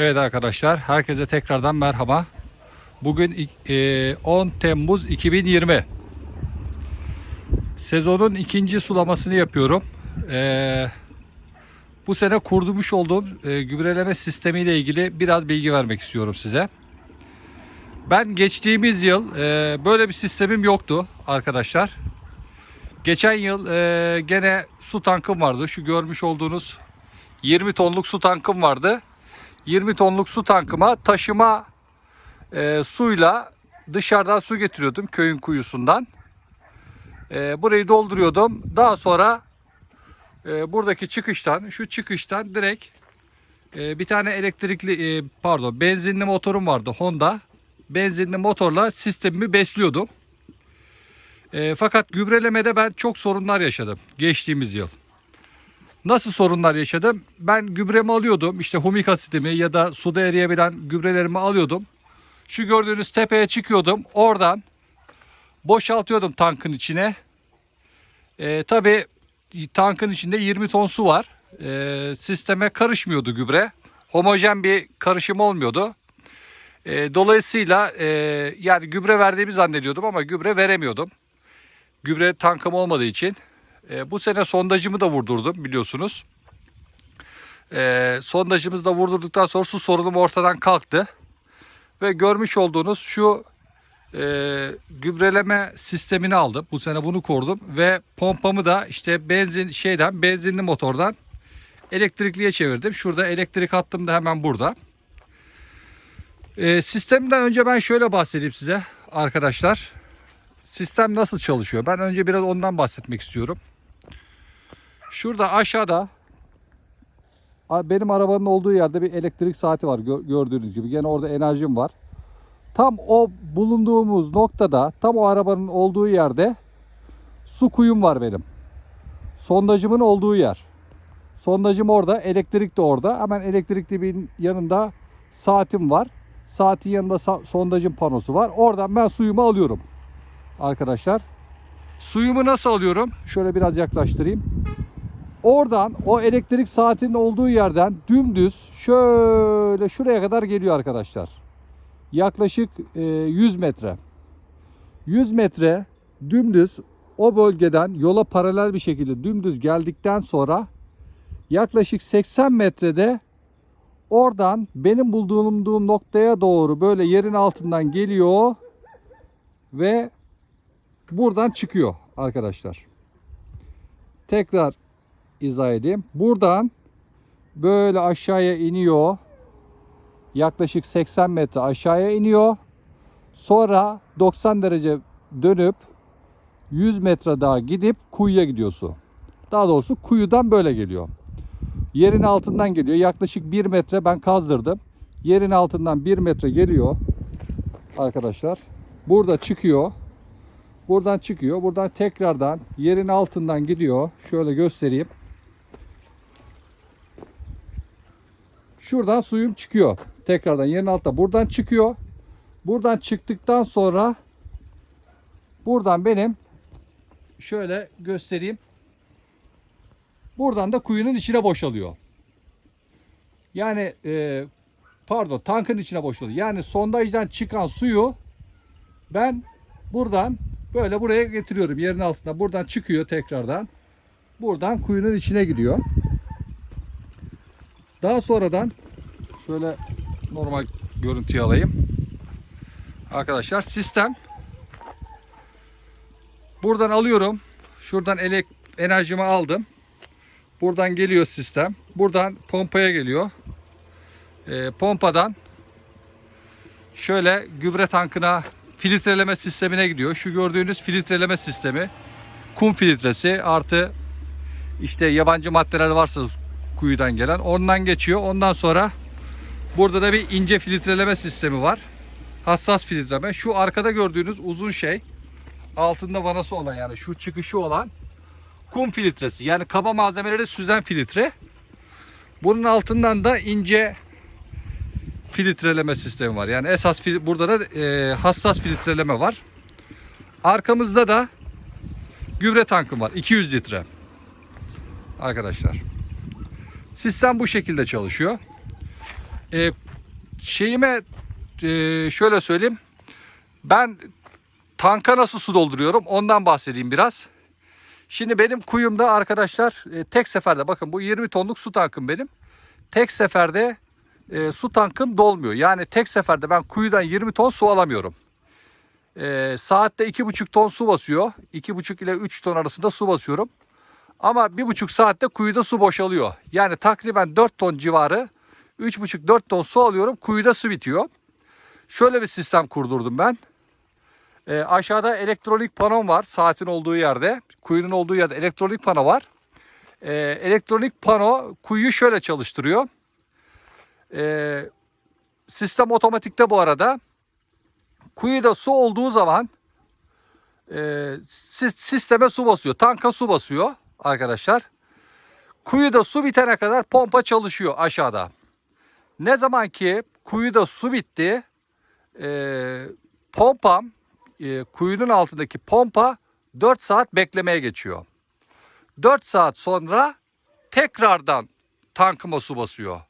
Evet arkadaşlar, herkese tekrardan merhaba. Bugün e, 10 Temmuz 2020. Sezonun ikinci sulamasını yapıyorum. E, bu sene kurmuş olduğum e, gübreleme sistemiyle ilgili biraz bilgi vermek istiyorum size. Ben geçtiğimiz yıl e, böyle bir sistemim yoktu arkadaşlar. Geçen yıl e, gene su tankım vardı. Şu görmüş olduğunuz 20 tonluk su tankım vardı. 20 tonluk su tankıma taşıma e, suyla dışarıdan su getiriyordum köyün kuyusundan. E, burayı dolduruyordum. Daha sonra e, buradaki çıkıştan, şu çıkıştan direkt e, bir tane elektrikli, e, pardon benzinli motorum vardı Honda. Benzinli motorla sistemimi besliyordum. E, fakat gübrelemede ben çok sorunlar yaşadım geçtiğimiz yıl. Nasıl sorunlar yaşadım? Ben gübremi alıyordum. İşte humik asitimi ya da suda eriyebilen gübrelerimi alıyordum. Şu gördüğünüz tepeye çıkıyordum. Oradan boşaltıyordum tankın içine. Ee, Tabi tankın içinde 20 ton su var. Ee, sisteme karışmıyordu gübre. Homojen bir karışım olmuyordu. Ee, dolayısıyla e, yani gübre verdiğimi zannediyordum ama gübre veremiyordum. Gübre tankım olmadığı için. E, bu sene sondajımı da vurdurdum biliyorsunuz. E, sondajımızı da vurdurduktan sonra su sorunum ortadan kalktı. Ve görmüş olduğunuz şu e, gübreleme sistemini aldım. Bu sene bunu kurdum. Ve pompamı da işte benzin şeyden benzinli motordan elektrikliye çevirdim. Şurada elektrik hattım da hemen burada. E, sistemden önce ben şöyle bahsedeyim size arkadaşlar. Sistem nasıl çalışıyor? Ben önce biraz ondan bahsetmek istiyorum. Şurada aşağıda benim arabanın olduğu yerde bir elektrik saati var gö- gördüğünüz gibi. Gene orada enerjim var. Tam o bulunduğumuz noktada, tam o arabanın olduğu yerde su kuyum var benim. Sondajımın olduğu yer. Sondajım orada, elektrik de orada. Hemen elektrikli bir yanında saatim var. Saatin yanında sondajın panosu var. Oradan ben suyumu alıyorum. Arkadaşlar. Suyumu nasıl alıyorum? Şöyle biraz yaklaştırayım. Oradan o elektrik saatinin olduğu yerden dümdüz şöyle şuraya kadar geliyor arkadaşlar. Yaklaşık e, 100 metre. 100 metre dümdüz o bölgeden yola paralel bir şekilde dümdüz geldikten sonra yaklaşık 80 metrede oradan benim bulunduğum noktaya doğru böyle yerin altından geliyor ve buradan çıkıyor arkadaşlar. Tekrar izah edeyim. Buradan böyle aşağıya iniyor. Yaklaşık 80 metre aşağıya iniyor. Sonra 90 derece dönüp 100 metre daha gidip kuyuya gidiyor su. Daha doğrusu kuyudan böyle geliyor. Yerin altından geliyor. Yaklaşık 1 metre ben kazdırdım. Yerin altından 1 metre geliyor. Arkadaşlar. Burada çıkıyor. Buradan çıkıyor. Buradan tekrardan yerin altından gidiyor. Şöyle göstereyim. Şuradan suyum çıkıyor. Tekrardan yerin altta. Buradan çıkıyor. Buradan çıktıktan sonra buradan benim şöyle göstereyim. Buradan da kuyunun içine boşalıyor. Yani e, pardon tankın içine boşalıyor. Yani sondajdan çıkan suyu ben buradan böyle buraya getiriyorum yerin altında. Buradan çıkıyor tekrardan. Buradan kuyunun içine gidiyor. Daha sonradan şöyle normal görüntüyü alayım. Arkadaşlar sistem buradan alıyorum. Şuradan elek enerjimi aldım. Buradan geliyor sistem. Buradan pompaya geliyor. Ee, pompadan şöyle gübre tankına filtreleme sistemine gidiyor. Şu gördüğünüz filtreleme sistemi kum filtresi artı işte yabancı maddeler varsa kuyudan gelen ondan geçiyor. Ondan sonra burada da bir ince filtreleme sistemi var. Hassas filtreleme. Şu arkada gördüğünüz uzun şey altında vanası olan yani şu çıkışı olan kum filtresi. Yani kaba malzemeleri süzen filtre. Bunun altından da ince filtreleme sistemi var. Yani esas burada da e, hassas filtreleme var. Arkamızda da gübre tankım var. 200 litre. Arkadaşlar. Sistem bu şekilde çalışıyor. E, şeyime e, şöyle söyleyeyim. Ben tanka nasıl su dolduruyorum ondan bahsedeyim biraz. Şimdi benim kuyumda arkadaşlar e, tek seferde bakın bu 20 tonluk su tankım benim. Tek seferde e, su tankım dolmuyor. Yani tek seferde ben kuyudan 20 ton su alamıyorum. E, saatte 2,5 ton su basıyor. 2,5 ile 3 ton arasında su basıyorum. Ama 1,5 saatte kuyuda su boşalıyor. Yani takriben 4 ton civarı 3,5-4 ton su alıyorum. Kuyuda su bitiyor. Şöyle bir sistem kurdurdum ben. E, aşağıda elektronik panom var saatin olduğu yerde. Kuyunun olduğu yerde elektronik pano var. E, elektronik pano kuyuyu şöyle çalıştırıyor. E, sistem otomatikte bu arada. Kuyuda su olduğu zaman e, sis- sisteme su basıyor. Tanka su basıyor arkadaşlar. Kuyuda su bitene kadar pompa çalışıyor aşağıda. Ne zaman ki kuyuda su bitti, e, pompam, e, kuyunun altındaki pompa 4 saat beklemeye geçiyor. 4 saat sonra tekrardan tankıma su basıyor.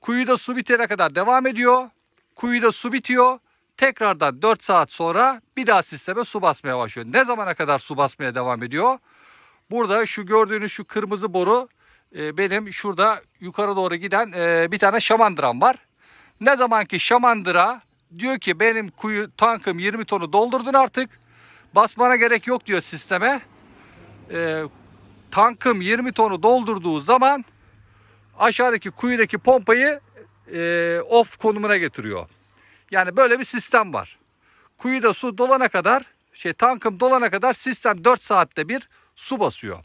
Kuyuda su bitene kadar devam ediyor. Kuyuda su bitiyor. Tekrardan 4 saat sonra bir daha sisteme su basmaya başlıyor. Ne zamana kadar su basmaya devam ediyor? Burada şu gördüğünüz şu kırmızı boru e, benim şurada yukarı doğru giden e, bir tane şamandıram var. Ne zaman ki şamandıra diyor ki benim kuyu tankım 20 tonu doldurdun artık. Basmana gerek yok diyor sisteme. E, tankım 20 tonu doldurduğu zaman aşağıdaki kuyudaki pompayı e, off konumuna getiriyor. Yani böyle bir sistem var. Kuyuda su dolana kadar, şey tankım dolana kadar sistem 4 saatte bir su basıyor.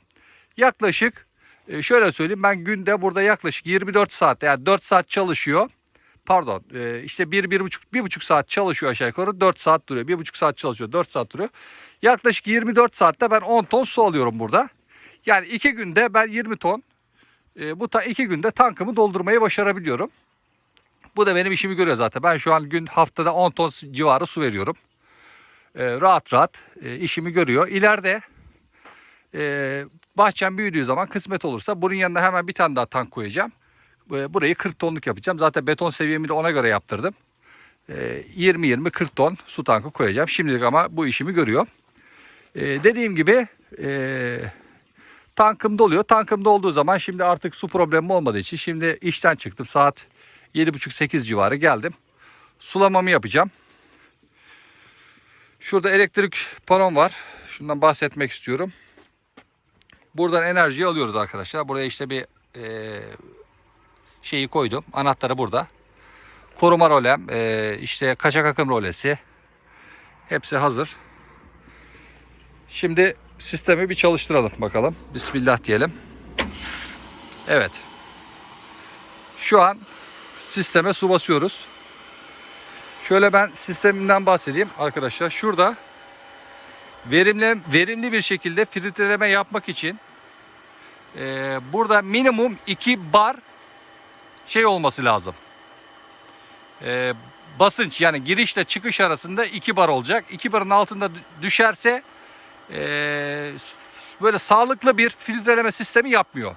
Yaklaşık e, şöyle söyleyeyim ben günde burada yaklaşık 24 saat yani 4 saat çalışıyor. Pardon e, işte 1 bir, buçuk, bir buçuk saat çalışıyor aşağı yukarı 4 saat duruyor. Bir buçuk saat çalışıyor 4 saat duruyor. Yaklaşık 24 saatte ben 10 ton su alıyorum burada. Yani 2 günde ben 20 ton e, bu ta 2 günde tankımı doldurmayı başarabiliyorum. Bu da benim işimi görüyor zaten. Ben şu an gün haftada 10 ton civarı su veriyorum. E, rahat rahat e, işimi görüyor. İleride e, bahçem büyüdüğü zaman kısmet olursa bunun yanına hemen bir tane daha tank koyacağım. E, burayı 40 tonluk yapacağım. Zaten beton seviyemi de ona göre yaptırdım. E, 20-20-40 ton su tankı koyacağım. Şimdilik ama bu işimi görüyor. Dediğim gibi tankım doluyor. Tankım dolduğu zaman şimdi artık su problemi olmadığı için şimdi işten çıktım. Saat 7.30-8 civarı geldim. Sulamamı yapacağım. Şurada elektrik panom var. Şundan bahsetmek istiyorum. Buradan enerjiyi alıyoruz arkadaşlar. Buraya işte bir e, şeyi koydum. Anahtarı burada. Koruma rolem, e, işte kaçak akım rolesi. Hepsi hazır. Şimdi sistemi bir çalıştıralım bakalım. Bismillah diyelim. Evet. Şu an sisteme su basıyoruz. Şöyle ben sisteminden bahsedeyim arkadaşlar. Şurada verimli verimli bir şekilde filtreleme yapmak için e, burada minimum 2 bar şey olması lazım. E, basınç yani girişle çıkış arasında 2 bar olacak. 2 barın altında düşerse e, böyle sağlıklı bir filtreleme sistemi yapmıyor.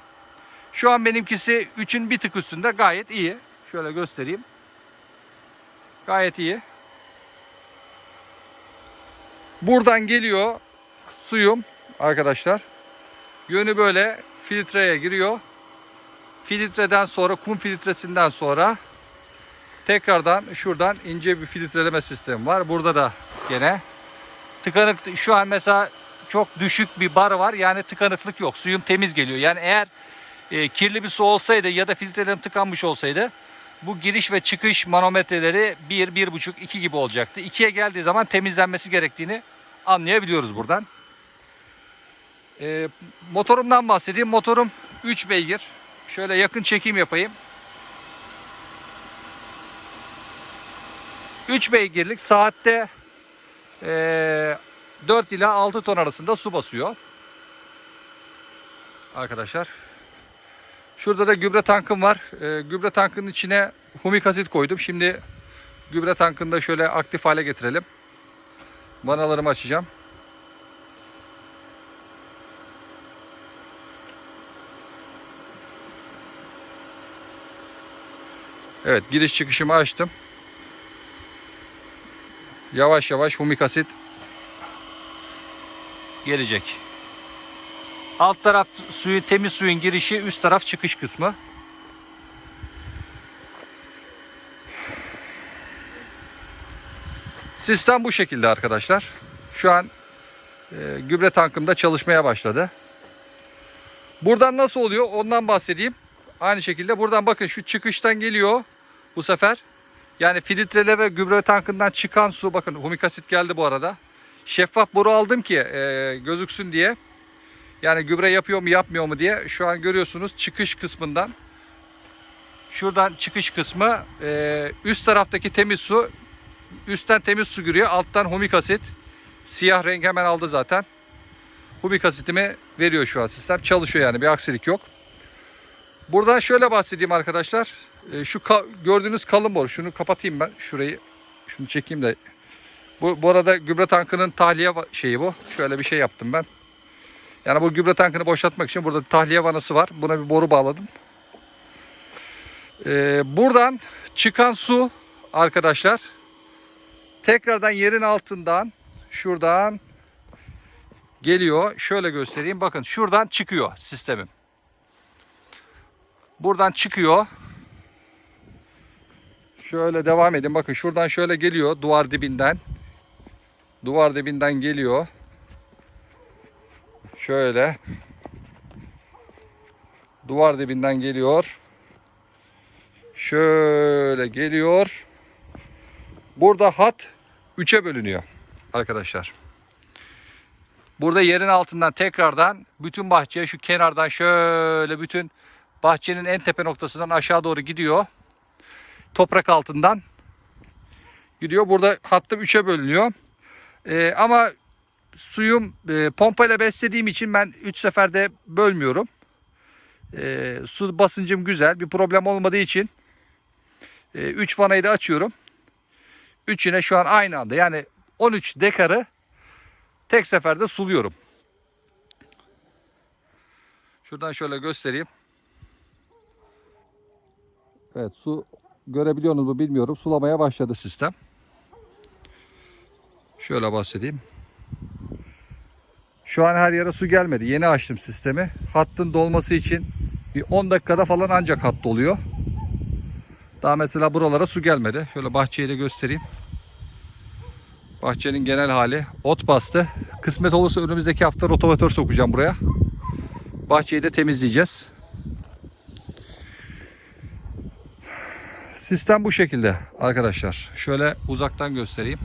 Şu an benimkisi 3'ün bir tık üstünde gayet iyi. Şöyle göstereyim. Gayet iyi. Buradan geliyor suyum arkadaşlar. Yönü böyle filtreye giriyor. Filtreden sonra kum filtresinden sonra tekrardan şuradan ince bir filtreleme sistemi var. Burada da gene tıkanık şu an mesela çok düşük bir bar var. Yani tıkanıklık yok. Suyum temiz geliyor. Yani eğer e, kirli bir su olsaydı ya da filtrelerim tıkanmış olsaydı bu giriş ve çıkış manometreleri 1, 1,5, 2 gibi olacaktı. 2'ye geldiği zaman temizlenmesi gerektiğini anlayabiliyoruz buradan. E, motorumdan bahsedeyim. Motorum 3 beygir. Şöyle yakın çekim yapayım. 3 beygirlik saatte e, 4 ila 6 ton arasında su basıyor. Arkadaşlar. Şurada da gübre tankım var. E, gübre tankının içine humik asit koydum. Şimdi gübre tankını da şöyle aktif hale getirelim. Vanalarımı açacağım. Evet giriş çıkışımı açtım. Yavaş yavaş humik asit gelecek. Alt taraf suyu temiz suyun girişi, üst taraf çıkış kısmı. Sistem bu şekilde arkadaşlar. Şu an e, gübre tankımda çalışmaya başladı. Buradan nasıl oluyor ondan bahsedeyim. Aynı şekilde buradan bakın şu çıkıştan geliyor bu sefer. Yani filtrele ve gübre tankından çıkan su bakın humik asit geldi bu arada. Şeffaf boru aldım ki e, gözüksün diye. Yani gübre yapıyor mu yapmıyor mu diye. Şu an görüyorsunuz çıkış kısmından. Şuradan çıkış kısmı e, üst taraftaki temiz su. Üstten temiz su giriyor. Alttan humik asit. Siyah renk hemen aldı zaten. Humik asitimi veriyor şu an sistem. Çalışıyor yani bir aksilik yok. Buradan şöyle bahsedeyim arkadaşlar. E, şu ka- gördüğünüz kalın boru. Şunu kapatayım ben. Şurayı şunu çekeyim de. Bu, bu arada gübre tankının tahliye şeyi bu. Şöyle bir şey yaptım ben. Yani bu gübre tankını boşaltmak için burada tahliye vanası var. Buna bir boru bağladım. E, buradan çıkan su arkadaşlar tekrardan yerin altından şuradan geliyor. Şöyle göstereyim. Bakın şuradan çıkıyor sistemim. Buradan çıkıyor. Şöyle devam edin. Bakın şuradan şöyle geliyor duvar dibinden. Duvar dibinden geliyor. Şöyle. Duvar dibinden geliyor. Şöyle geliyor. Burada hat 3'e bölünüyor arkadaşlar. Burada yerin altından tekrardan bütün bahçeye şu kenardan şöyle bütün bahçenin en tepe noktasından aşağı doğru gidiyor. Toprak altından gidiyor. Burada hattım 3'e bölünüyor. Ee, ama suyum e, pompayla beslediğim için ben 3 seferde bölmüyorum. Ee, su basıncım güzel. Bir problem olmadığı için 3 vanayı da açıyorum. Üçüne şu an aynı anda yani 13 dekarı tek seferde suluyorum. Şuradan şöyle göstereyim. Evet su görebiliyorsunuz mu bilmiyorum. Sulamaya başladı sistem. Şöyle bahsedeyim. Şu an her yere su gelmedi. Yeni açtım sistemi. Hattın dolması için bir 10 dakikada falan ancak hat doluyor. Daha mesela buralara su gelmedi. Şöyle bahçeyi de göstereyim. Bahçenin genel hali ot bastı. Kısmet olursa önümüzdeki hafta rotovatör sokacağım buraya. Bahçeyi de temizleyeceğiz. Sistem bu şekilde arkadaşlar. Şöyle uzaktan göstereyim.